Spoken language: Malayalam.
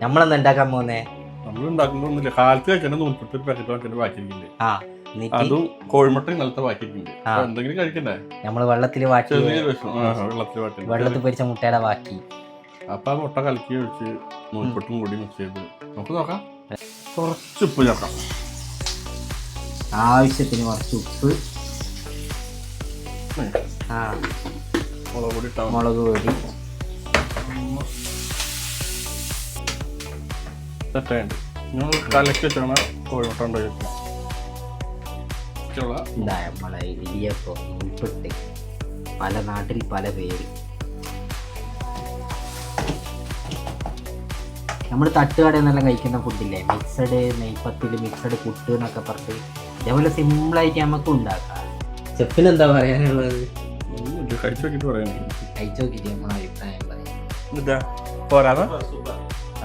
നമ്മളെന്താ ഉണ്ടാക്കാൻ പോകുന്നേ നമ്മൾ ഉണ്ടാക്കുന്നൊന്നുമില്ല കാലത്ത് കഴിക്കുന്ന നൂൽപ്പുട്ട് ഒരു പാക്കറ്റ് വാക്കിന്റെ ബാക്കിയിരിക്കില്ലേ ആ എന്നിട്ട് അതും കോഴിമുട്ട ഇന്നലത്തെ ബാക്കിയിരിക്കുന്നുണ്ട് ആ. അപ്പൊ എന്തെങ്കിലും കഴിക്കണ്ടേ? നമ്മൾ വെള്ളത്തിൽ വാട്ടി ചെറിയ വിഷം. ആ വെള്ളത്തിൽ വാട്ടി വെള്ളത്തിൽ പൊരിച്ച മുട്ടയുടെ ബാക്കി അപ്പൊ ആ മുട്ട കലക്കി ഒഴിച്ച് നൂൽപ്പുട്ടും കൂടി മിക്സ് ചെയ്ത് നമുക്ക് നോക്കാം. കുറച്ച് ഉപ്പ് ചേർക്കാം. ആവശ്യത്തിന് കുറച്ച് ഉപ്പ്. ഉം. ആ. മുളക് പൊടി ഇട്ടാൽ മതി. മുളക് പൊടി. സെറ്റായിട്ട് നിങ്ങൾ കലക്കി വെച്ചാണ് കോഴിമുട്ട നമ്മളെ ഇടിയപ്പം ഉൾപ്പെട്ട് പല നാട്ടിൽ പല പേര്. നമ്മൾ തട്ടുകടയിൽ എന്നെല്ലാം കഴിക്കുന്ന ഫുഡില്ലേ മിക്സഡ് നെയ്പ്പത്തിൽ മിക്സഡ് പുട്ട് എന്നൊക്കെ പറഞ്ഞിട്ട് ഇതേപോലെ സിമ്പിളായിട്ട് നമുക്ക് ഉണ്ടാക്കാം. ചെപ്പിന് എന്താ പറയാനുള്ളത്? കഴിച്ചു നോക്കിയിട്ട് പറയാൻ കഴിച്ചു നോക്കിയിട്ട് നമ്മളെ അഭിപ്രായം പറയാം.